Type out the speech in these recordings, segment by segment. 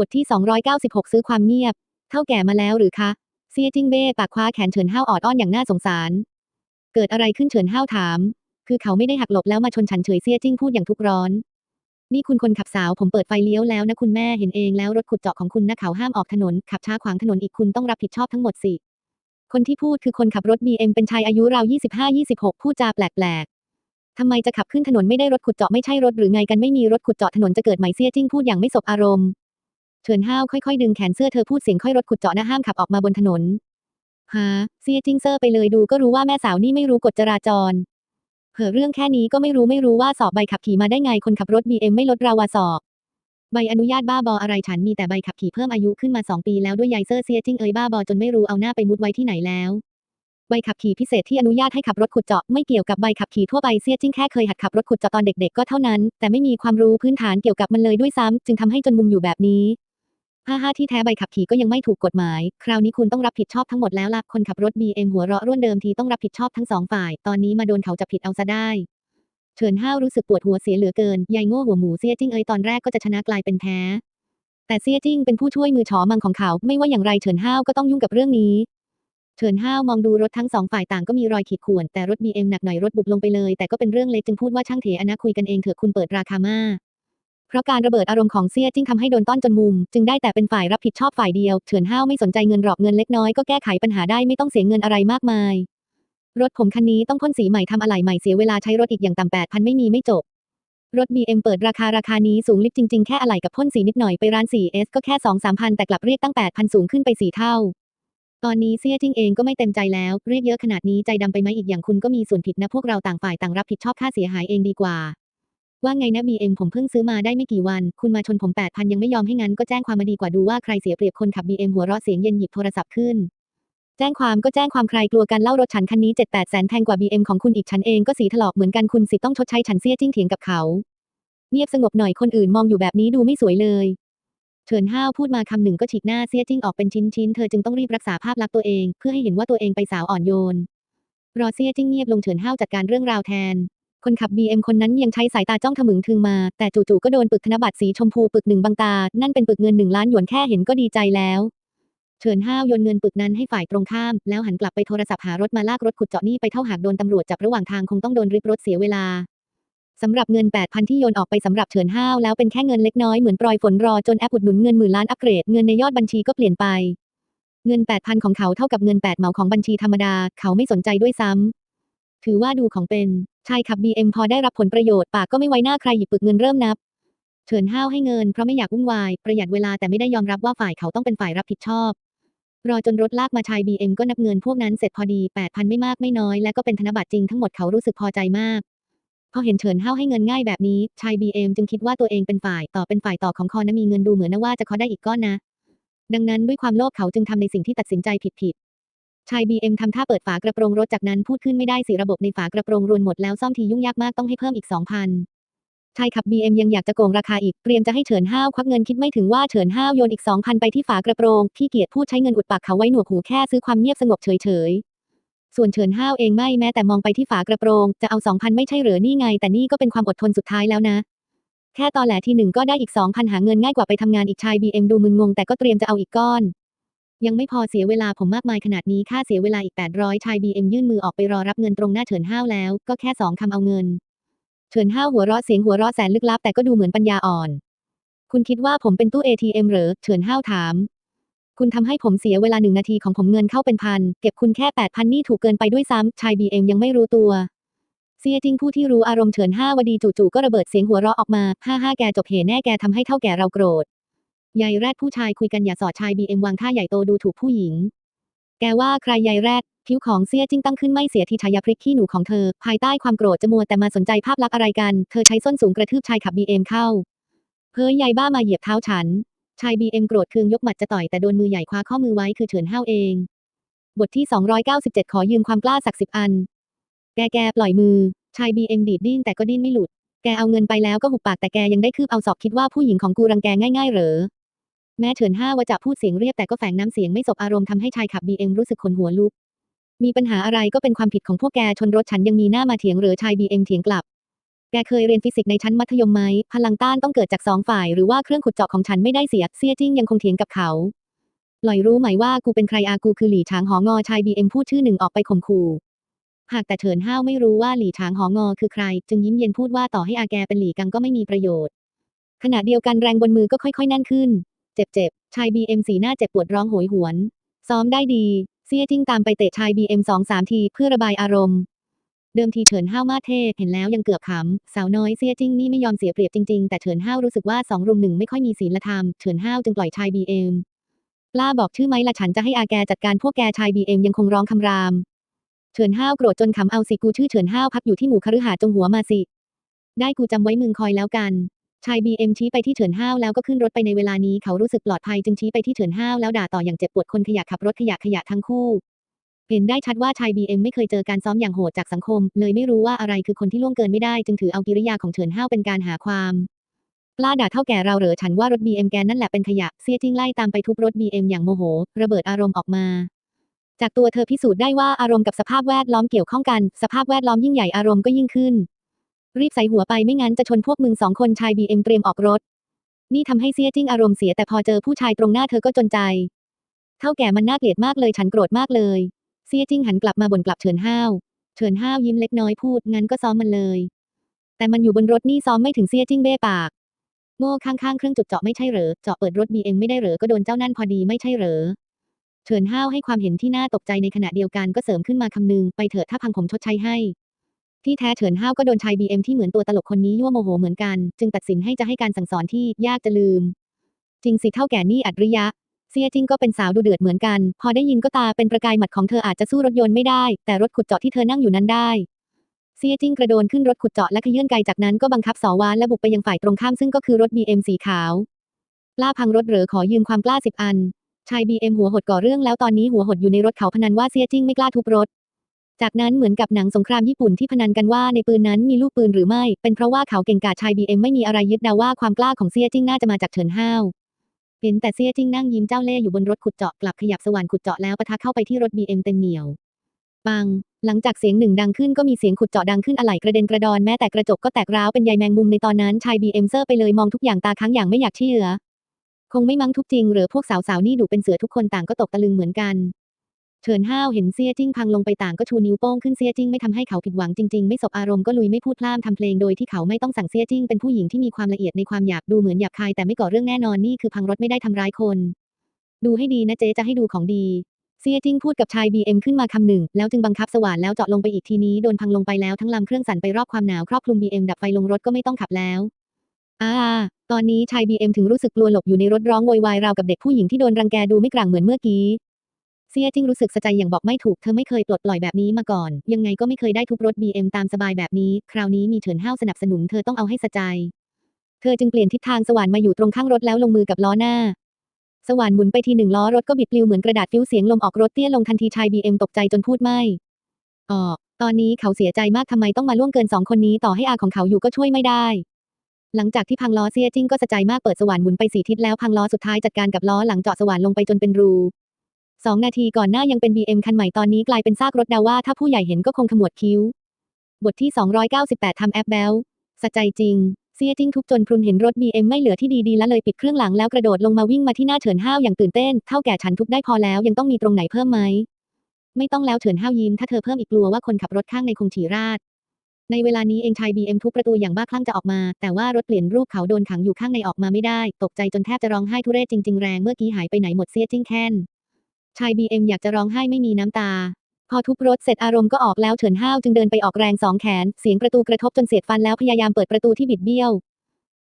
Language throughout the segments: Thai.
บทที่ 296 ซื้อความเงียบ เท่าแก่มาแล้วหรือคะ เซียจิ้งเบ้ปากคว้าแขนเฉินห้าวออดอ้อนอย่างน่าสงสาร เกิดอะไรขึ้นเฉินห้าวถาม คือเขาไม่ได้หักหลบแล้วมาชนฉันเฉยเซียจิ้งพูดอย่างทุกร้อน นี่คุณคนขับสาวผมเปิดไฟเลี้ยวแล้วนะคุณแม่เห็นเองแล้วรถขุดเจาะของคุณนะเขาห้ามออกถนน ขับช้าขวางถนนอีกคุณต้องรับผิดชอบทั้งหมดสิ คนที่พูดคือคนขับรถ BM เป็นชายอายุราว25-26 พูดจาแปลกๆทำไมจะขับขึ้นถนนไม่ได้รถขุดเจาะไม่ใช่รถหรือไงกันไม่มีรถขุดเจาะถนนจะเกิดไหมเซียจิ้งพูดอย่างไม่สบอารมณ์ เฉินห้าวค่อยๆดึงแขนเสื้อเธอพูดเสียงค่อยรถขุดเจาะนะห้ามขับออกมาบนถนนฮะเซียจิ้งเซอร์ไปเลยดูก็รู้ว่าแม่สาวนี่ไม่รู้กฎจราจรเผอเรื่องแค่นี้ก็ไม่รู้ไม่รู้ว่าสอบใบขับขี่มาได้ไงคนขับรถ BM ไม่ลดราวาสอบใบอนุญาตบ้าบออะไรฉันมีแต่ใบขับขี่เพิ่มอายุขึ้นมาสองปีแล้วด้วยยายเซอร์เซียจิ้งเอ๋ยบ้าบอจนไม่รู้เอาหน้าไปมุดไว้ที่ไหนแล้ว ใบขับขี่พิเศษที่อนุญาตให้ขับรถขุดเจาะไม่เกี่ยวกับใบขับขี่ทั่วไปเซียจิ้งแค่เคยหัดขับรถขุดเจาะตอนเด็กๆก็เท่านั้น แต่ไม่มีความรู้พื้นฐานเกี่ยวกับมันเลยด้วยซ้ำจึงทำให้จนมุมอยู่แบบนี้ ห้าห้าที่แท้ใบขับขี่ก็ยังไม่ถูกกฎหมาย คราวนี้คุณต้องรับผิดชอบทั้งหมดแล้วล่ะ คนขับรถ BM หัวเราะร่วนเดิมทีต้องรับผิดชอบทั้งสองฝ่าย ตอนนี้มาโดนเขาจับผิดเอาซะได้ เฉินห้าวรู้สึกปวดหัวเสียเหลือเกิน ยายโง่หัวหมูเซี่ยจิ้งเอยตอนแรกก็จะชนะกลายเป็นแพ้ แต่เซี่ยจิ้งเป็นผู้ช่วยมือฉอมังของเขา ไม่ว่าอย่างไรเฉินห้าวก็ต้องยุ่งกับเรื่องนี้ เฉินห้าวมองดูรถทั้งสองฝ่ายต่างก็มีรอยขีดข่วนแต่รถ BM หนักหน่อยรถบุบลงไปเลย แต่ก็เป็นเรื่องเล็กจึงพูดว่าช่างเถอนะคุยกันเองเถอะคุณเปิดราคามา เพราะการระเบิดอารมณ์ของเซี่ยจิ้งทำให้โดนต้อนจนมุม จึงได้แต่เป็นฝ่ายรับผิดชอบฝ่ายเดียวเฉินห้าวไม่สนใจเงินหรอกเงินเล็กน้อยก็แก้ไขปัญหาได้ไม่ต้องเสียเงินอะไรมากมาย รถผมคันนี้ต้องพ่นสีใหม่ทำอะไหล่ใหม่เสียเวลาใช้รถอีกอย่างต่ำแปดพันไม่มีไม่จบ รถ BM เปิดราคาราคานี้สูงลิบจริงๆ แค่อะไหล่กับพ่นสีนิดหน่อยไปร้าน 4S ก็แค่2-3พันแต่กลับเรียกตั้ง8,000สูงขึ้นไป4เท่า ตอนนี้เซี่ยจิ้งเองก็ไม่เต็มใจแล้วเรียกเยอะขนาดนี้ใจดำไปไหมอีกอย่างคุณก็มีส่วนผิดนะพวกเราต่างฝ่ายต่างรับผิดชอบค่าเสียหายเองดีกว่า ว่าไงนะ BM ผมเพิ่งซื้อมาได้ไม่กี่วัน คุณมาชนผม8,000ยังไม่ยอมให้งั้นก็แจ้งความมาดีกว่าดูว่าใครเสียเปรียบคนขับ BM หัวเราะเสียงเย็นหยิบโทรศัพท์ขึ้น แจ้งความก็แจ้งความใครกลัวกันเล่ารถฉันคันนี้7 8แปดแสนแพงกว่า BM ของคุณอีกฉันเองก็สีถลอกเหมือนกันคุณสิต้องชดใช้ฉันเสียจิ้งเถียงกับเขา เงียบสงบหน่อยคนอื่นมองอยู่แบบนี้ดูไม่สวยเลยเฉินห้าวพูดมาคำหนึ่งก็ฉีกหน้าเสียจิ้งออกเป็นชิ้นๆเธอจึงต้องรีบรักษาภาพลักษณ์ตัวเอง เพื่อให้เห็นว่าตัวเองไปสาวอ่อนโยนรอเสียจิ้งเงียบลงเฉินห้าวจัดการเรื่องราวแทน คนขับ BM คนนั้นยังใช้สายตาจ้องทะมึงทึงมา แต่จู่ๆก็โดนปึกธนบัตรสีชมพูปึกหนึ่งบังตา นั่นเป็นปึกเงินหนึ่งล้านหยวนแค่เห็นก็ดีใจแล้วเฉินห้าวโยนเงินปึกนั้นให้ฝ่ายตรงข้าม แล้วหันกลับไปโทรศัพท์หารถมาลากรถขุดเจาะนี้ไปเท่าหากโดนตำรวจจับระหว่างทางคงต้องโดนริบรถเสียเวลาสำหรับเงิน 8,000 ที่โยนออกไปสำหรับเฉินห้าวแล้วเป็นแค่เงินเล็กน้อยเหมือนปลอยฝนรอจนแอปอุดหนุนเงินหมื่นล้านอัปเกรดเงินในยอดบัญชีก็เปลี่ยนไป เงิน 8,000 ของเขาเท่ากับเงิน8เหมาของบัญชีธรรมดา เขาไม่สนใจด้วยซ้ำถือว่าดูของเป็น ชายขับ BM พอได้รับผลประโยชน์ปากก็ไม่ไว้หน้าใครหยิบปึกเงินเริ่มนับ เฉินห้าวให้เงินเพราะไม่อยากวุ่นวาย ประหยัดเวลาแต่ไม่ได้ยอมรับว่าฝ่ายเขาต้องเป็นฝ่ายรับผิดชอบ รอจนรถลากมาชาย BM ก็นับเงินพวกนั้นเสร็จพอดี8,000ไม่มากไม่น้อยและก็เป็นธนบัตรจริงทั้งหมดเขารู้สึกพอใจมาก พอเห็นเฉินห้าวให้เงินง่ายแบบนี้ชาย BM จึงคิดว่าตัวเองเป็นฝ่ายต่อเป็นฝ่ายต่อของคอนะมีเงินดูเหมือนนะว่าจะขอได้อีกก้อนนะ ดังนั้นด้วยความโลภเขาจึงทำในสิ่งที่ตัดสินใจผิดๆ ชาย BM ทำท่าเปิดฝากระโปรงรถจากนั้นพูดขึ้นไม่ได้สิระบบในฝากระโปรงรวนหมดแล้วซ่อมทียุ่งยากมากต้องให้เพิ่มอีก2,000ชายขับ BM ยังอยากจะโกงราคาอีก เตรียมจะให้เฉินห้าวควักเงินคิดไม่ถึงว่าเฉินห้าวโยนอีก 2,000 ไปที่ฝากระโปรงที่เกียรติพูดใช้เงินอุดปากเขาไว้หนวกหูแค่ซื้อความเงียบสงบเฉยๆ ส่วนเฉินห้าวเองไม่แม้แต่มองไปที่ฝากระโปรง จะเอา 2,000 ไม่ใช่เหรอนี่ไง แต่นี่ก็เป็นความอดทนสุดท้ายแล้วนะ แค่ตอนแหลทีหนึ่งก็ได้อีก 2,000 หาเงินง่ายกว่าไปทำงานอีกชาย BM ดูมึนงงแต่ก็เตรียมจะเอาอีกก้อน ยังไม่พอเสียเวลาผมมากมายขนาดนี้ค่าเสียเวลาอีก 800 ชาย BM ยื่นมือออกไปรอรับเงินตรงหน้าเฉินห้าวแล้ว ก็แค่สองคำเอาเงิน เฉินห้าวหัวเราะเสียงหัวเราะแสนลึกลับแต่ก็ดูเหมือนปัญญาอ่อน คุณคิดว่าผมเป็นตู้ ATM เหรอ เฉินห้าวถาม คุณทำให้ผมเสียเวลาหนึ่งนาทีของผมเงินเข้าเป็นพัน เก็บคุณแค่8,000นี่ถูกเกินไปด้วยซ้ำชาย BM ยังไม่รู้ตัวเซียจิงผู้ที่รู้อารมณ์เฉินห้าวดีจู่ๆก็ระเบิดเสียงหัวเราะออกมาฮ่าฮ่าแกจบเหแน่แกทำให้เท่าแก่เราโกรธ ยายแรดผู้ชายคุยกันอย่าสอดชาย BM วางท่าใหญ่โตดูถูกผู้หญิง แกว่าใครยายแรดผิวของเซี่ยจิ้งตั้งขึ้นไม่เสียทีชายาพริกขี้หนูของเธอ ภายใต้ความโกรธจะมัวแต่มาสนใจภาพลักษณ์อะไรกัน เธอใช้ส้นสูงกระทืบชายขับ BM เข้าเฮ้ยยายบ้ามาเหยียบเท้าฉัน ชาย BM โกรธเคืองยกหมัดจะต่อยแต่โดนมือใหญ่คว้าข้อมือไว้คือเฉินห้าวเอง บทที่ 297 ขอยืมความกล้าสักสิบอัน แกแกปล่อยมือ ชาย BM ดีดดิ้นแต่ก็ดิ้นไม่หลุด แกเอาเงินไปแล้วก็หุบปากแต่แกยังได้คืบเอาศอกคิดว่าผู้หญิงของกูรังแกง่ายๆ เหรอ แม้เฉินห้าวจะพูดเสียงเรียบแต่ก็แฝงน้ำเสียงไม่สบอารมณ์ทำให้ชายขับ BM รู้สึกขนหัวลุก มีปัญหาอะไรก็เป็นความผิดของพวกแกชนรถฉันยังมีหน้ามาเถียงหรือชาย BM เถียงกลับ แกเคยเรียนฟิสิกส์ในชั้นมัธยมไหมพลังต้านต้องเกิดจากสองฝ่ายหรือว่าเครื่องขุดเจาะของฉันไม่ได้เสียเซี่ยจิ้งยังคงเถียงกับเขาหลอยรู้ไหมว่ากูเป็นใครอากูคือหลี่ฉางหองอชายบีเอ็มพูดชื่อหนึ่งออกไปข่มขู่หากแต่เฉินห้าวไม่รู้ว่าหลี่ฉางหองอคือใคร จึงยิ้มเย็นพูดว่าต่อให้อาแกเป็นหลี่กังก็ไม่มีประโยชน์ ขณะเดียวกันแรงบนมือก็ค่อยๆแน่นขึ้น เจ็บๆ ชายบีเอ็มสีหน้าเจ็บปวดร้องโหยหวน ซ้อมได้ดี เซี่ยจิ้งตามไปเตะชายบีเอ็มสองสามทีเพื่อระบายอารมณ์ เดิมทีเฉินห้าวมาเทพเห็นแล้วยังเกือบขำ สาวน้อยเซี่ยจิ้งนี่ไม่ยอมเสียเปรียบจริงๆ แต่เฉินห้าวรู้สึกว่าสองรุมหนึ่งไม่ค่อยมีศีลธรรม เฉินห้าวจึงปล่อยชายบีเอ็มกล้าบอกชื่อไหมละฉันจะให้อาแกจัดการพวกแกชายบีเอ็มยังคงร้องคำราม เฉินห้าวโกรธจนขำเอาสิกูชื่อเฉินห้าวพักอยู่ที่หมู่คฤหาสน์จงหัวมาสิ ได้กูจำไว้มึงคอยแล้วกัน ชายบีเอ็มชี้ไปที่เฉินห้าวแล้วก็ขึ้นรถไปในเวลานี้เขารู้สึกปลอดภัยจึงชี้ไปที่เฉินห้าวแล้วด่าต่ออย่างเจ็บปวดคนขยะขับรถขยะขยะทั้งคู่ เห็นได้ชัดว่าชายบีเอ็มไม่เคยเจอการซ้อมอย่างโหดจากสังคม เลยไม่รู้ว่าอะไรคือคนที่ล่วงเกินไม่ได้จึงถือเอากิริยาของเฉินห้าวเป็นการหาความกล้าด่าเท่าแก่เราเหรอฉันว่ารถบีเอ็มแกนั่นแหละเป็นขยะเสียจิ้งไล่ตามไปทุบรถบีเอ็มอย่างโมโห ระเบิดอารมณ์ออกมาจากตัวเธอพิสูจน์ได้ว่าอารมณ์กับสภาพแวดล้อมเกี่ยวข้องกัน สภาพแวดล้อมยิ่งใหญ่อารมณ์ก็ยิ่งขึ้น รีบใส่หัวไปไม่งั้นจะชนพวกมึงสองคนชายบีเอ็มเตรียมออกรถ นี่ทำให้เซียจิ้งอารมณ์เสียแต่พอเจอผู้ชายตรงหน้าเธอก็จนใจ เท่าแก่มันน่าเกลียดมากเลยฉันโกรธมากเลยเซียจิ้งหันกลับมาบ่นกลับเฉินห้าวเฉินห้าวยิ้มเล็กน้อยพูดงั้นก็ซ้อมมันเลย แต่มันอยู่บนรถนี่ซ้อมไม่ถึงเซียจิ้งเบ้ปาก โง่ข้างๆเครื่องจุดเจาะไม่ใช่เหรอเจาะเปิดรถบีเอ็มไม่ได้เหรอก็โดนเจ้านั่นพอดีไม่ใช่เหรอเฉินห้าวให้ความเห็นที่น่าตกใจในขณะเดียวกันก็เสริมขึ้นมาคำนึงไปเถิดถ้าพังผมชดใช้ให้ ที่แท้เฉินห้าวก็โดนชายบีเอ็มที่เหมือนตัวตลกคนนี้ยั่วโมโหเหมือนกัน จึงตัดสินให้จะให้การสั่งสอนที่ยากจะลืม จริงสิเท่าแก่นี่อัจฉริยะ เซียจิ้งก็เป็นสาวดูเดือดเหมือนกัน พอได้ยินก็ตาเป็นประกายหมัดของเธออาจจะสู้รถยนต์ไม่ได้ แต่รถขุดเจาะที่เธอนั่งอยู่นั้นได้เซียจิ้งกระโดดขึ้นรถขุดเจาะและขยื่นไกลจากนั้นก็บังคับสอวานและบุกไปยังฝ่ายตรงข้ามซึ่งก็คือรถ BM สีขาวกล้าพังรถเหรอขอยืมความกล้าสิบอันชาย BM หัวหดก่อเรื่องแล้วตอนนี้หัวหดอยู่ในรถเขาพนันว่าเซียจิ้งไม่กล้าทุบรถ จากนั้นเหมือนกับหนังสงครามญี่ปุ่นที่พนันกันว่าในปืนนั้นมีลูกปืนหรือไม่ เป็นเพราะว่าเขาเก่งกาจชาย BM ไม่มีอะไรยึดเดาว่าความกล้าของเซียจิ้งน่าจะมาจากเฉินห้าวเห็นแต่เซี่ยจิ้งนั่งยิ้มเจ้าเล่ห์อยู่บนรถขุดเจาะกลับขยับสว่านขุดเจาะแล้วปะทะเข้าไปที่รถ BM เอ็มเต็มเหนียวปัง หลังจากเสียงหนึ่งดังขึ้นก็มีเสียงขุดเจาะดังขึ้นอะไหล่กระเด็นกระดอนแม้แต่กระจกก็แตกร้าวเป็นใยแมงมุมในตอนนั้นชาย BM เซอร์ไปเลยมองทุกอย่างตาค้างอย่างไม่อยากเชื่อ คงไม่มั้งทุกจริงหรือพวกสาวๆนี่ดูเป็นเสือทุกคนต่างก็ตกตะลึงเหมือนกัน เฉินห้าวเห็นเซียจิ้งพังลงไปต่างก็ชูนิ้วโป้งขึ้นเซียจิ้งไม่ทำให้เขาผิดหวังจริงๆ ไม่สบอารมณ์ก็ลุยไม่พูดพล่ามทำเพลงโดยที่เขาไม่ต้องสั่งเซียจิ้งเป็นผู้หญิงที่มีความละเอียดในความหยาบดูเหมือนหยาบคายแต่ไม่ก่อเรื่องแน่นอนนี่คือพังรถไม่ได้ทำร้ายคน ดูให้ดีนะเจ๊จะให้ดูของดีเซียจิ้งพูดกับชาย BM ขึ้นมาคำหนึ่ง แล้วจึงบังคับสว่านแล้วเจาะลงไปอีกทีนี้โดนพังลงไปแล้วทั้งลำเครื่องสั่นไปรอบความหนาวครอบคลุม BM ดับไฟลงรถก็ไม่ต้องขับแล้วอ่าตอนนี้ชาย BM ถึงรู้สึกกลัวหลบอยู่ในรถร้องโวยวายราวกับเด็กผู้หญิงที่โดนรังแกดูไม่กลางเหมือนเมื่อกี้ เซียจิ้งรู้สึกสะใจอย่างบอกไม่ถูกเธอไม่เคยปลดปล่อยแบบนี้มาก่อน ยังไงก็ไม่เคยได้ทุบรถ BM ตามสบายแบบนี้ คราวนี้มีเฉินห้าวสนับสนุนเธอต้องเอาให้สะใจ เธอจึงเปลี่ยนทิศทางสว่านมาอยู่ตรงข้างรถแล้วลงมือกับล้อหน้า สว่านหมุนไปทีหนึ่งล้อรถก็บิดปลิวเหมือนกระดาษฟิวเสียงลมออกรถเตี้ยลงทันทีชาย BM ตกใจจนพูดไม่ออกตอนนี้เขาเสียใจมากทำไมต้องมาล่วงเกินสองคนนี้ต่อให้อาของเขาอยู่ก็ช่วยไม่ได้ หลังจากที่พังล้อเซียจิ้งก็สะใจมากเปิดสว่านหมุนไปสี่ทิศแล้วพังล้อสุดท้ายจัดการกับล้อหลังเจาะสว่านลงไปจนเป็นรู สองนาทีก่อนหน้ายังเป็น BM คันใหม่ตอนนี้กลายเป็นซากรถดาว่าถ้าผู้ใหญ่เห็นก็คงขมวดคิ้ว บทที่ 298 ทำแอปแบลสะใจจริง เซียจิ้งทุกจนพรุนเห็นรถ BM ไม่เหลือที่ดีๆแล้วเลยปิดเครื่องหลังแล้วกระโดดลงมาวิ่งมาที่หน้าเฉินห้าวอย่างตื่นเต้น เท่าแก่ฉันทุกได้พอแล้วยังต้องมีตรงไหนเพิ่มไหม ไม่ต้องแล้วเฉินห้าวยิ้มถ้าเธอเพิ่มอีกกลัวว่าคนขับรถข้างในคงฉี่ราดในเวลานี้เองชาย BM ทุบประตูอย่างบ้าคลั่งจะออกมา แต่ว่ารถเปลี่ยนรูปเขาโดนขังอยู่ข้างในออกมาไม่ได้ ตกใจจนแทบจะร้องไห้ทุเรศจริง ๆ แรงเมื่อกี้หายไปไหนหมดเสียจิ้งแค้น ชาย BM อยากจะร้องไห้ไม่มีน้ำตา พอทุบรถเสร็จอารมณ์ก็ออกแล้วเฉินห้าวจึงเดินไปออกแรงสองแขน เสียงประตูกระทบจนเสียดฟันแล้วพยายามเปิดประตูที่บิดเบี้ยว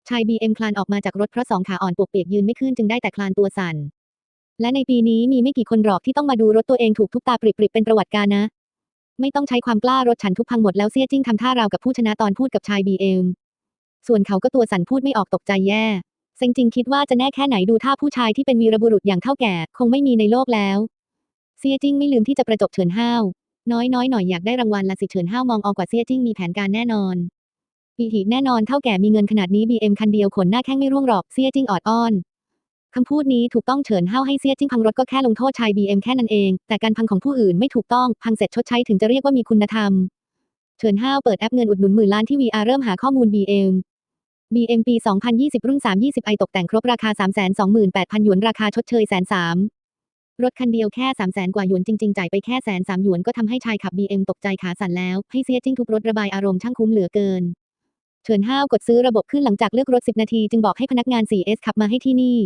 ชาย BM คลานออกมาจากรถเพราะสองขาอ่อนปวกเปียกยืนไม่ขึ้นจึงได้แต่คลานตัวสั่น และในปีนี้มีไม่กี่คนหรอกที่ต้องมาดูรถตัวเองถูกทุบตาปริบๆเป็นประวัติการนะ ไม่ต้องใช้ความกล้ารถฉันทุบพังหมดแล้วเซี่ยจิ้งทำท่าราวกับผู้ชนะตอนพูดกับชาย BM ส่วนเขาก็ตัวสั่นพูดไม่ออกตกใจแย่ เซ็งจริงคิดว่าจะแน่แค่ไหนดูท่าผู้ชายที่เป็นวีรบุรุษอย่างเท่าแก่ คงไม่มีในโลกแล้ว เซียจิ้งไม่ลืมที่จะประจบเฉินห้าวน้อยน้อยหน่อยอยากได้รางวัลละสิเฉินห้าวมองออกกว่าเซียจิ้งมีแผนการแน่นอนปีหีแน่นอนเท่าแก่มีเงินขนาดนี้ BM คันเดียวขนหน้าแข้งไม่ร่วงหรอกเซียจิ้งออดอ้อนคำพูดนี้ถูกต้องเฉินห้าวให้เซียจิ้งพังรถก็แค่ลงโทษชาย BM แค่นั้นเอง แต่การพังของผู้อื่นไม่ถูกต้องพังเสร็จชดใช้ถึงจะเรียกว่ามีคุณธรรมเฉินห้าวเปิดแอปเงินอุดหนุนหมื่นล้านที่ VR เริ่มหาข้อมูล BM BM ปี 2020 รุ่น 320 i ตกแต่งครบราคา 328,000 หยวน ราคาชดเชยแสนสามรถคันเดียวแค่3 0 0แสนกว่าหยวนจริงๆ จ่ายไปแค่แสนสามหยวนก็ทำให้ชายขับ BM ตกใจขาสั่นแล้ว ให้เสียจิ้งทุบรถระบายอารมณ์ช่างคุ้มเหลือเกิน เฉินห้าวกดซื้อระบบขึ้นหลังจากเลือกรถ 10 นาที จึงบอกให้พนักงาน 4S ขับมาให้ที่นี่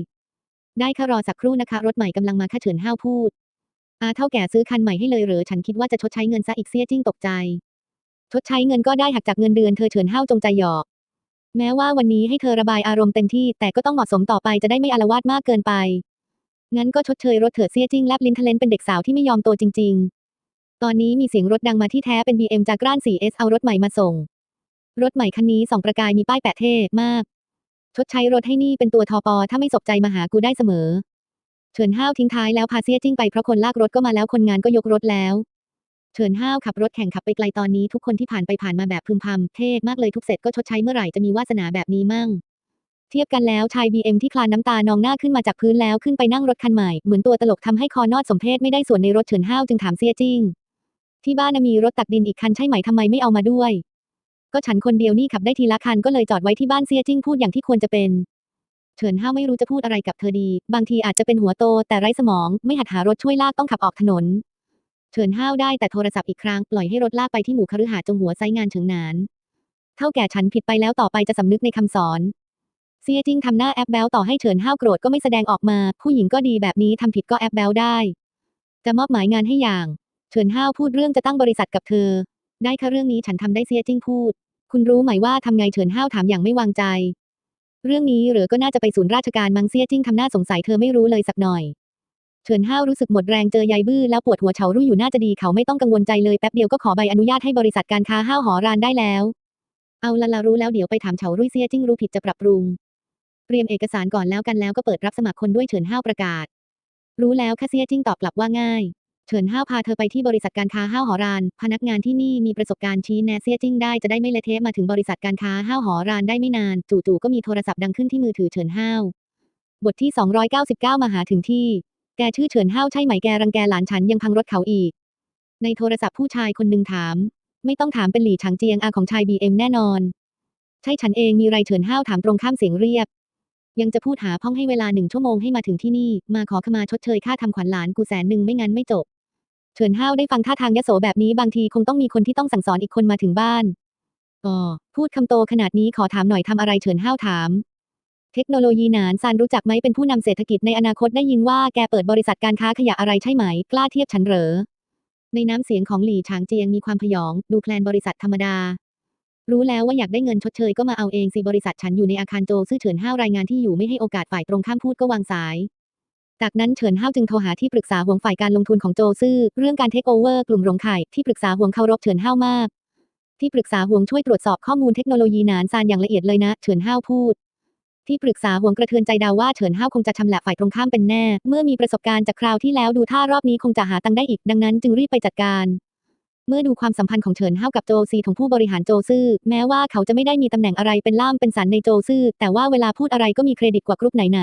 ได้ค่ะรอสักครู่นะคะ รถใหม่กำลังมาค่ะเฉินห้าวพูด อาเท่าแก่ซื้อคันใหม่ให้เลยเหรอฉันคิดว่าจะชดใช้เงินซะอีกเสียจิ้งตกใจ ชดใช้เงินก็ได้หักจากเงินเดือนเธอเฉินห้าวจงใจหยอก แม้ว่าวันนี้ให้เธอระบายอารมณ์เต็มที่ แต่ก็ต้องเหมาะสมต่อไปจะได้ไม่อาละวาดมากเกินไป งั้นก็ชดเชยรถเถิดเสียจิ้งแลบลิ้นทะเลนเป็นเด็กสาวที่ไม่ยอมโตจริง ๆ ตอนนี้มีเสียงรถดังมาที่แท้เป็น BM จากร้าน 4S เอารถใหม่มาส่ง รถใหม่คันนี้สองประกายมีป้ายแปะเท่มาก ชดใช้รถให้นี่เป็นตัวทอปอถ้าไม่สบใจมาหากูได้เสมอ เฉินห้าวทิ้งท้ายแล้วพาเสียจิ้งไปเพราะคนลากรถก็มาแล้วคนงานก็ยกรถแล้ว เฉินห้าวขับรถแข่งขับไปไกลตอนนี้ทุกคนที่ผ่านไปผ่านมาแบบพึมพำเท่มากเลยทุกเสร็จก็ชดใช้เมื่อไหร่จะมีวาสนาแบบนี้มั่ง เทียบกันแล้วชาย BM ที่คลานน้ำตานองหน้าขึ้นมาจากพื้นแล้วขึ้นไปนั่งรถคันใหม่เหมือนตัวตลกทำให้คอนอดสมเพศไม่ได้ส่วนในรถเฉินห้าวจึงถามเสียจิ้งที่บ้านน่ะมีรถตักดินอีกคันใช่ไหมทำไมไม่เอามาด้วย ก็ฉันคนเดียวนี่ขับได้ทีละคันก็เลยจอดไว้ที่บ้านเสียจิ้งพูดอย่างที่ควรจะเป็นเฉินห้าวไม่รู้จะพูดอะไรกับเธอดี บางทีอาจจะเป็นหัวโตแต่ไร้สมอง ไม่หัดหารถช่วยลากต้องขับออกถนน เฉินห้าวได้แต่โทรศัพท์อีกครั้งปล่อยให้รถลากไปที่หมู่คฤหาสน์จงหัวไซงานเฉิงหนาน เท่าแก่ฉันผิดไปแล้วต่อไปจะสำนึกในคำสอนเซียจิ้งทำหน้าแอปแบลต่อให้เฉินห้าวโกรธก็ไม่แสดงออกมา ผู้หญิงก็ดีแบบนี้ทำผิดก็แอปแบลได้ จะมอบหมายงานให้อย่าง เฉินห้าวพูดเรื่องจะตั้งบริษัทกับเธอ ได้ค่ะเรื่องนี้ฉันทำได้เซียจิ้งพูด คุณรู้ไหมว่าทำไงเฉินห้าวถามอย่างไม่วางใจ เรื่องนี้หรือก็น่าจะไปศูนย์ราชการมังเซียจิ้งทำหน้าสงสัยเธอไม่รู้เลยสักหน่อย เฉินห้าวรู้สึกหมดแรงเจอยายบื้อแล้วปวดหัวเฉารู้อยู่น่าจะดีเขาไม่ต้องกังวลใจเลยแป๊บเดียวก็ขอใบอนุญาตให้บริษัทการค้าห้าวหอรานได้แล้ว เอาละละรู้แล้วเดี๋ยวไปถามเฉารุ่ยเซียจิ้งรู้ผิดจะปรับปรุง เตรียมเอกสารก่อนแล้วกันแล้วก็เปิดรับสมัครคนด้วยเฉินห้าวประกาศ รู้แล้วค่ะเซียจิ้งตอบกลับว่าง่ายเฉินห้าวพาเธอไปที่บริษัทการค้าห้าวหอราน พนักงานที่นี่มีประสบการณ์ชี้แนะเซียจิ้งได้จะได้ไม่เละเทะมาถึงบริษัทการค้าห้าวหอรานได้ไม่นาน จู่ๆก็มีโทรศัพท์ดังขึ้นที่มือถือเฉินห้าว บทที่ 299 มาหาถึงที่ แกชื่อเฉินห้าวใช่ไหมแกรังแกหลานฉันยังพังรถเขาอีก ในโทรศัพท์ผู้ชายคนหนึ่งถาม ไม่ต้องถามเป็นหลี่ฉางเจียงอาของชายบีเอ็มแน่นอน ใช่ฉันเองมีไรเฉินห้าวถามตรงข้ามเสียงเรียบ ยังจะพูดหาพ้องให้เวลาหนึ่งชั่วโมงให้มาถึงที่นี่ มาขอขมาชดเชยค่าทำขวัญหลานกูแสนหนึ่งไม่งั้นไม่จบ เฉินห้าวได้ฟังท่าทางยโสแบบนี้บางทีคงต้องมีคนที่ต้องสั่งสอนอีกคนมาถึงบ้านอ๋อพูดคำโตขนาดนี้ขอถามหน่อยทำอะไรเฉินห้าวถาม เทคโนโลยีหนานซานรู้จักไหมเป็นผู้นำเศรษฐกิจในอนาคตได้ยินว่าแกเปิดบริษัทการค้าขยะอะไรใช่ไหม กล้าเทียบฉันเหรอ ในน้ำเสียงของหลี่ฉางเจียงมีความพยอง ดูแพลนบริษัทธรรมดา รู้แล้วว่าอยากได้เงินชดเชยก็มาเอาเองสิบริษัทฉันอยู่ในอาคารโจซื่อเฉินห้าวรายงานที่อยู่ไม่ให้โอกาสฝ่ายตรงข้ามพูดก็วางสาย จากนั้นเฉินห้าวจึงโทรหาที่ปรึกษาห่วงฝ่ายการลงทุนของโจซื่อเรื่องการเทคโอเวอร์กลุ่มหลงไข่ที่ปรึกษาห่วงเคารพเฉินห้าวมาก ที่ปรึกษาห่วงช่วยตรวจสอบข้อมูลเทคโนโลยีหนานซานอย่างละเอียดเลยนะ เฉินห้าวพูด ที่ปรึกษาห่วงกระเทือนใจดาวว่าเฉินห้าวคงจะชำแหละฝ่ายตรงข้ามเป็นแน่ เมื่อมีประสบการณ์จากคราวที่แล้วดูท่ารอบนี้คงจะหาตังได้อีกดังนั้นจึงรีบไปจัดการเมื่อดูความสัมพันธ์ของเฉินห้าวกับโจซีของผู้บริหารโจซื่อแม้ว่าเขาจะไม่ได้มีตำแหน่งอะไรเป็นล่ามเป็นสันในโจซื่อแต่ว่าเวลาพูดอะไรก็มีเครดิตกว่ากรุ๊ปไหน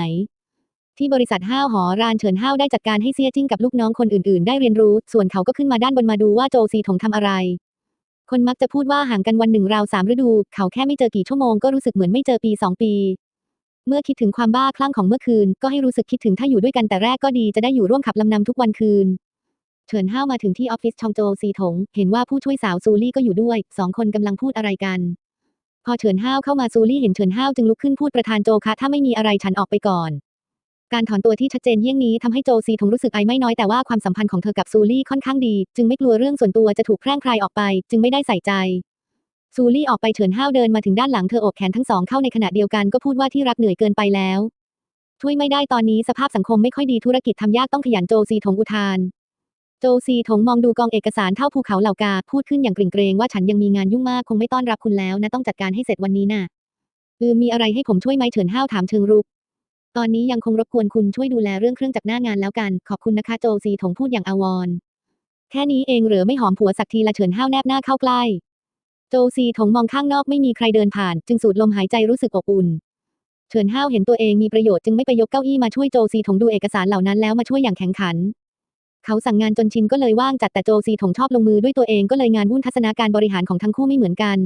ๆที่บริษัทห้าวหอรานเฉินห้าวได้จัดการให้เซียจิ้งกับลูกน้องคนอื่นๆ ได้เรียนรู้ ส่วนเขาก็ขึ้นมาด้านบนมาดูว่าโจซีถงทำอะไร คนมักจะพูดว่าห่างกันวันหนึ่งราวสามฤดู เขาแค่ไม่เจอกี่ชั่วโมงก็รู้สึกเหมือนไม่เจอปีสองปี เมื่อคิดถึงความบ้าคลั่งของเมื่อคืน ก็ให้รู้สึกคิดถึงถ้าอยู่ด้วยกันแต่แรกก็ดีจะได้อยู่ร่วมขับลำนำทุกวันคืน เฉินห้าวมาถึงที่ออฟฟิศชองโจซีถง เห็นว่าผู้ช่วยสาวซูลี่ก็อยู่ด้วย สองคนกำลังพูดอะไรกัน พอเฉินห้าวเข้ามาซูลี่เห็นเฉินห้าวจึงลุกขึ้นพูดประธานโจคะถ้าไม่มีอะไรฉันออกไปก่อน การถอนตัวที่ชัดเจนเยี่ยงนี้ทำให้โจซีถงรู้สึกไอไม่น้อยแต่ว่าความสัมพันธ์ของเธอกับซูลี่ค่อนข้างดี จึงไม่กลัวเรื่องส่วนตัวจะถูกแพร่งพรายออกไป จึงไม่ได้ใส่ใจ ซูลี่ออกไปเฉินห้าวเดินมาถึงด้านหลังเธออบแขนทั้งสองเข้าในขณะเดียวกันก็พูดว่าที่รักเหนื่อยเกินไปแล้ว ช่วยไม่ได้ตอนนี้สภาพสังคมไม่ค่อยดีธุรกิจทำยากต้องขยันโจซีถงอุทาน โจซีถงมองดูกองเอกสารเท่าภูเขาเหล่ากาพูดขึ้นอย่างกริ่งเกรงว่าฉันยังมีงานยุ่งมากคงไม่ต้อนรับคุณแล้วนะต้องจัดการให้เสร็จวันนี้น่ะเออมีอะไรให้ผมช่วยไหมเฉินห้าวถามเชิงรุก ตอนนี้ยังคงรบกวนคุณช่วยดูแลเรื่องเครื่องจักรหน้างานแล้วกัน ขอบคุณนะคะโจซีถงพูดอย่างอาวรณ์แค่นี้เองเหรือไม่หอมผัวสักทีละเฉินห้าวแนบหน้าเข้าใกล้ โจซีถงมองข้างนอกไม่มีใครเดินผ่าน จึงสูดลมหายใจรู้สึกอบอุ่น เฉินห้าวเห็นตัวเองมีประโยชน์จึงไม่ไปยกเก้าอี้มาช่วยโจซีถงดูเอกสารเหล่านั้นแล้วมาช่วยอย่างแข็งขัน เขาสั่งงานจนชินก็เลยว่างจัดแต่โจซีถงชอบลงมือด้วยตัวเองก็เลยงานวุ่นทัศนาการบริหารของทั้งคู่ไม่เหมือนกัน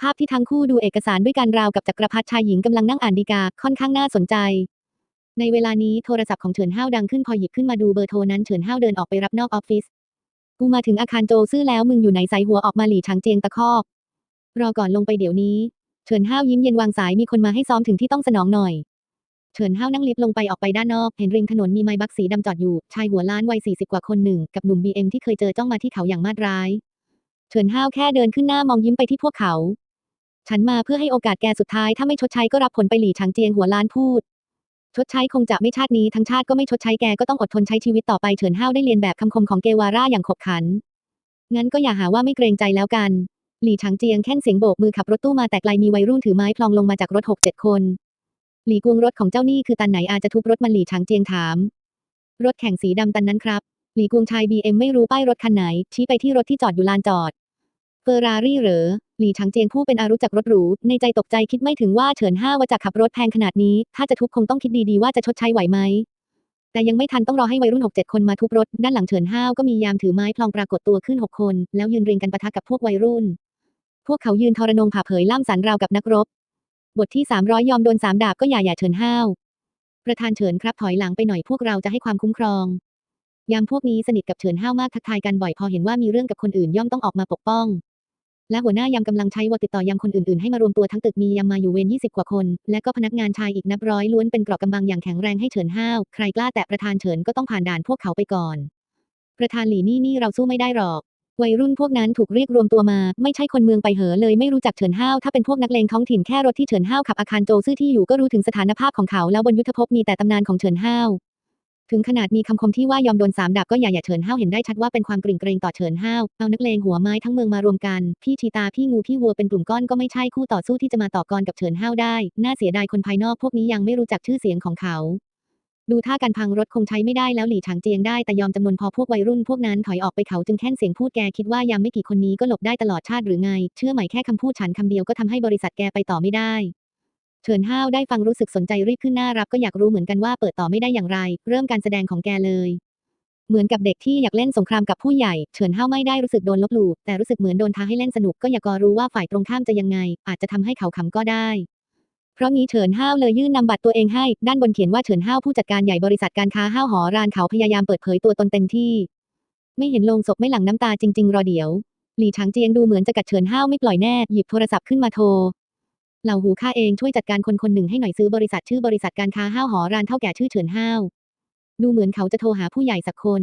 ภาพที่ทั้งคู่ดูเอกสารด้วยกันราวกับจักรพรรดิชายหญิงกำลังนั่งอ่านดีกาค่อนข้างน่าสนใจ ในเวลานี้โทรศัพท์ของเฉินห้าวดังขึ้นพอหยิบขึ้นมาดูเบอร์โทรนั้นเฉินห้าวเดินออกไปรับนอกออฟฟิศ กูมาถึงอาคารโจซื่อแล้วมึงอยู่ไหนใส่หัวออกมาหลี่ฉางเจียงตะคอก รอก่อนลงไปเดี๋ยวนี้ เฉินห้าวยิ้มเย็นวางสายมีคนมาให้ซ้อมถึงที่ต้องสนองหน่อย เฉินห้าวนั่งลิฟต์ลงไปออกไปด้านนอก เห็นริมถนนมีไม้บักสีดำจอดอยู่ ชายหัวล้านวัย40 กว่าคนหนึ่ง กับหนุ่มบีเอ็มที่เคยเจอจ้องมาที่เขาอย่างมาดร้าย เฉินห้าวแค่เดินขึ้นหน้ามองยิ้มไปที่พวกเขา ฉันมาเพื่อให้โอกาสแกสุดท้ายถ้าไม่ชดใช้ก็รับผลไปหลี่ฉางเจียงหัวล้านพูด ชดใช้คงจะไม่ชาตินี้ทั้งชาติก็ไม่ชดใช้แกก็ต้องอดทนใช้ชีวิตต่อไปเฉินห้าวได้เรียนแบบคำคมของเกวาร่าอย่างขบขัน งั้นก็อย่าหาว่าไม่เกรงใจแล้วกัน หลี่ฉางเจียงแค่นเสียงโบกมือขับรถตู้มาแต่ไกลมีวัยรุ่นถือไม้พลองลงมาจากรถหกเจ็ดคน หลี่กวงรถของเจ้านี่คือตันไหนอาจจะทุบรถมันหลี่ฉางเจียงถาม รถแข่งสีดำตันนั้นครับ หลี่กวงชายบีเอ็มไม่รู้ป้ายรถคันไหนชี้ไปที่รถที่จอดอยู่ลานจอด เฟอร์รารี่เหรอ หลี่ฉางเจียงผู้เป็นอารู้จักรถหรู ในใจตกใจคิดไม่ถึงว่าเฉินห้าว่าจะขับรถแพงขนาดนี้ ถ้าจะทุบคงต้องคิดดีๆว่าจะชดใช้ไหวไหม แต่ยังไม่ทันต้องรอให้วัยรุ่น6-7คนมาทุบรถ ด้านหลังเฉินห้าวก็มียามถือไม้พลองปรากฏตัวขึ้น6คน แล้วยืนเรียงกันปะทะกับพวกวัยรุ่น พวกเขายืนทรนงผ่าเผยล่ามสันราวกับนักรบ บทที่300ยอมโดนสามดาบก็อย่าอย่าเฉินห้าว ประธานเฉินครับถอยหลังไปหน่อยพวกเราจะให้ความคุ้มครองยามพวกนี้สนิทกับเฉินห้าวมากทักทายกันบ่อยพอเห็นว่ามีเรื่องกับคนอื่นย่อมต้องออกมาปกป้อง และหัวหน้ายามกำลังใช้วอติดต่อยามคนอื่นๆให้มารวมตัวทั้งตึกมียามมาอยู่เวร20 กว่าคน และก็พนักงานชายอีกนับร้อยล้วนเป็นเกราะกำบังอย่างแข็งแรงให้เฉินห้าว ใครกล้าแตะประธานเฉินก็ต้องผ่านด่านพวกเขาไปก่อน ประธานหลี่นี่นี่เราสู้ไม่ได้หรอกวัยรุ่นพวกนั้นถูกเรียกรวมตัวมา ไม่ใช่คนเมืองไปเหอเลยไม่รู้จักเฉินห้าวถ้าเป็นพวกนักเลงท้องถิ่นแค่รถที่เฉินห้าวขับอาคารโจซื่อที่อยู่ก็รู้ถึงสถานภาพของเขาแล้วบนยุทธภพมีแต่ตำนานของเฉินห้าว ถึงขนาดมีคำคมที่ว่ายอมโดนสามดาบก็อย่าอย่าเฉินห้าวเห็นได้ชัดว่าเป็นความกริ่งเกรงต่อเฉินห้าวเอานักเลงหัวไม้ทั้งเมืองมารวมกัน พี่ชีตาพี่งูพี่วัวเป็นกลุ่มก้อนก็ไม่ใช่คู่ต่อสู้ที่จะมาต่อกรกับเฉินห้าวได้ น่าเสียดายคนภายนอกพวกนี้ยังไม่รู้จักชื่อเสียงของเขาดูท่าการพังรถคงใช้ไม่ได้แล้วหลี่ฉางเจียงได้แต่ยอมจำนวนพอพวกวัยรุ่นพวกนั้นถอยออกไปเขาจึงแค่นเสียงพูดแกคิดว่ายามไม่กี่คนนี้ก็หลบได้ตลอดชาติหรือไง เชื่อไหมแค่คำพูดฉันคำเดียวก็ทำให้บริษัทแกไปต่อไม่ได้ เฉินห้าวได้ฟังรู้สึกสนใจรีบขึ้นหน้ารับก็อยากรู้เหมือนกันว่าเปิดต่อไม่ได้อย่างไร เริ่มการแสดงของแกเลย เหมือนกับเด็กที่อยากเล่นสงครามกับผู้ใหญ่ เฉินห้าวไม่ได้รู้สึกโดนลบหลู่แต่รู้สึกเหมือนโดนท้าให้เล่นสนุกก็อยากรอรู้ว่าฝ่ายตรงข้ามจะยังไง อาจจะทำให้เขาขำก็ได้ เพราะงี้เฉินห้าวเลยยื่นนำบัตรตัวเองให้ ด้านบนเขียนว่าเฉินห้าวผู้จัดการใหญ่บริษัทการค้าห้าวหอรานเขาพยายามเปิดเผยตัวตนเต็มที่ ไม่เห็นลงศพไม่หลั่งน้ำตาจริง ๆ รอเดี๋ยวหลี่ฉางเจียงดูเหมือนจะกัดเฉินห้าวไม่ปล่อยแน่ หยิบโทรศัพท์ขึ้นมาโทร เหล่าหูข้าเองช่วยจัดการคนคนหนึ่งให้หน่อยซื้อบริษัทชื่อบริษัทการค้าห้าวหอรานเท่าแก่ชื่อเฉินห้าวดูเหมือนเขาจะโทรหาผู้ใหญ่สักคน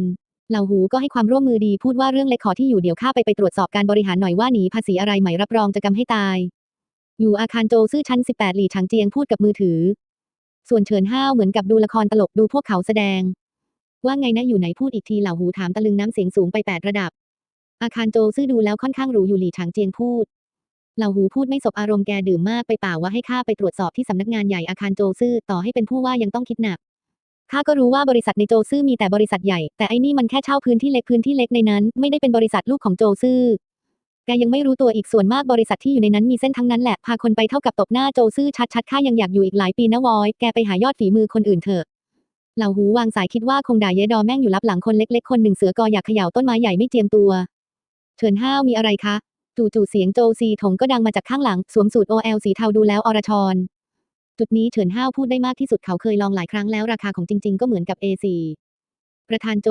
เหล่าหูก็ให้ความร่วมมือดีพูดว่าเรื่องเล็กขอที่อยู่เดี๋ยวข้าไปไปตรวจสอบการบริหารหน่อยว่าหนีภาษีอะไรไหมรับรองจะกำให้ตาย อยู่อาคารโจซื่อชั้น 18 หลี่ฉางเจียงพูดกับมือถือ ส่วนเฉินห้าวเหมือนกับดูละครตลกดูพวกเขาแสดง ว่าไงนะอยู่ไหนพูดอีกทีเหล่าหูถามตะลึงน้ำเสียงสูงไปแปดระดับ อาคารโจซื่อดูแล้วค่อนข้างหรูอยู่หลี่ฉางเจียงพูด เหล่าหูพูดไม่สบอารมณ์แกดื่มมากไปเปล่าว่าให้ข้าไปตรวจสอบที่สำนักงานใหญ่อาคารโจซื่อต่อให้เป็นผู้ว่ายังต้องคิดหนักข้าก็รู้ว่าบริษัทในโจซื่อมีแต่บริษัทใหญ่ แต่ไอ้นี่มันแค่เช่าพื้นที่เล็กพื้นที่เล็กในนั้น ไม่ได้เป็นบริษัทลูกของโจซื่อแกยังไม่รู้ตัวอีกส่วนมากบริษัทที่อยู่ในนั้นมีเส้นทั้งนั้นแหละพาคนไปเท่ากับตบหน้าโจซื่อชัดๆข้ายังอยากอยู่อีกหลายปีนะวอยแกไปหายอดฝีมือคนอื่นเถอะเหล่าหูวางสายคิดว่าคงด่าเยดอแม่งอยู่รับหลังคนเล็กๆ คนหนึ่งเสือกออยากเขย่าต้นไม้ใหญ่ไม่เจียมตัว เฉินห้าวมีอะไรคะ จู่ๆเสียงโจซีถงก็ดังมาจากข้างหลัง สวมสูท OL สีเทาดูแล้วอรชร จุดนี้เฉินห้าวพูดได้มากที่สุดเขาเคยลองหลายครั้งแล้วราคาของจริง ๆ ก็เหมือนกับ A4 ประธานโจ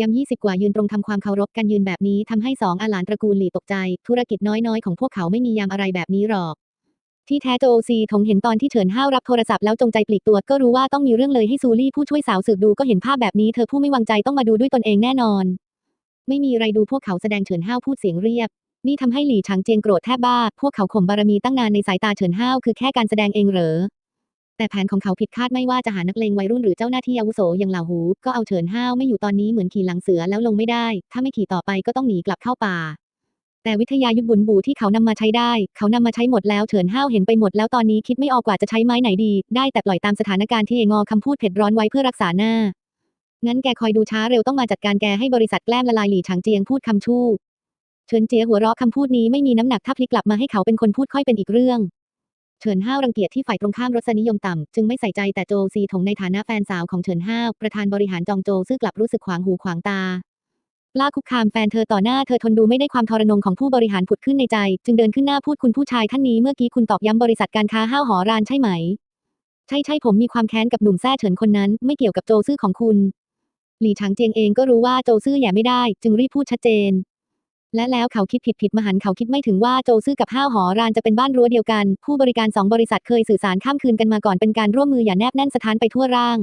ยำยี่สิบกว่ายืนตรงทำความเคารพกันยืนแบบนี้ทำให้สองอาหลานตระกูลหลี่ตกใจ ธุรกิจน้อยๆ ของพวกเขาไม่มียามอะไรแบบนี้หรอก ที่แท้โจซีถงเห็นตอนที่เฉินห้าวรับโทรศัพท์แล้วจงใจปลีกตัวก็รู้ว่าต้องมีเรื่องเลยให้ซูลี่ผู้ช่วยสาวสืบดูก็เห็นภาพแบบนี้เธอผู้ไม่วางใจต้องมาดูด้วยตนเองแน่นอน ไม่มีไรดูพวกเขาแสดงเฉินห้าวพูดเสียงเรียบ นี่ทำให้หลี่ฉางเจียงโกรธแทบบ้า พวกเขาข่มบารมีตั้งนานในสายตาเฉินห้าวคือแค่การแสดงเองเหรอ แต่แผนของเขาผิดคาดไม่ว่าจะหานักเลงวัยรุ่นหรือเจ้าหน้าที่อาวุโสอย่างเหล่าหู ก็เอาเฉินห้าวไม่อยู่ตอนนี้เหมือนขี่หลังเสือแล้วลงไม่ได้ ถ้าไม่ขี่ต่อไปก็ต้องหนีกลับเข้าป่า แต่วิทยายุทธบุญบูที่เขานำมาใช้ได้ เขานำมาใช้หมดแล้วเฉินห้าวเห็นไปหมดแล้วตอนนี้คิดไม่ออกว่าจะใช้ไม้ไหนดี ได้แต่ปล่อยตามสถานการณ์ที่เองอคำพูดเผ็ดร้อนไว้เพื่อรักษาหน้างั้นแกคอยดูช้าเร็วต้องมาจัดการแกให้บริษัทแกล้มละลายหลี่ฉางเจียงพูดคำชู้ ฉินเจียหัวเราะคำพูดนี้ไม่มีน้ำหนักถ้าพลิกกลับมาให้เขาเป็นคนพูดค่อยเป็นอีกเรื่องเฉินห้าวรังเกียจที่ฝ่ายตรงข้ามรสนิยมต่ำ จึงไม่ใส่ใจแต่โจซีถงในฐานะแฟนสาวของเฉินห้าวประธานบริหารจองโจซึ่งกลับรู้สึกขวางหูขวางตาล้าคุกคามแฟนเธอต่อหน้าเธอทนดูไม่ได้ความทรนงของผู้บริหารผุดขึ้นในใจ จึงเดินขึ้นหน้าพูดคุณผู้ชายท่านนี้เมื่อกี้คุณตอกย้ำบริษัทการค้าห้าวหอรานใช่ไหม ใช่ใช่ผมมีความแค้นกับหนุ่มแซ่เฉินคนนั้น ไม่เกี่ยวกับโจซื่อของคุณ หลี่ฉางเจียงเองก็รู้ว่าโจซื่อแย่ไม่ได้ จึงรีบพูดชัดเจน และแล้วเขาคิดผิดผิดมหันเขาคิดไม่ถึงว่าโจซื่อกับห้าวหอรานจะเป็นบ้านรั้วเดียวกัน ผู้บริการสองบริษัทเคยสื่อสารข้ามคืนกันมาก่อนเป็นการร่วมมืออย่างแนบแน่นสถานไปทั่วร่าง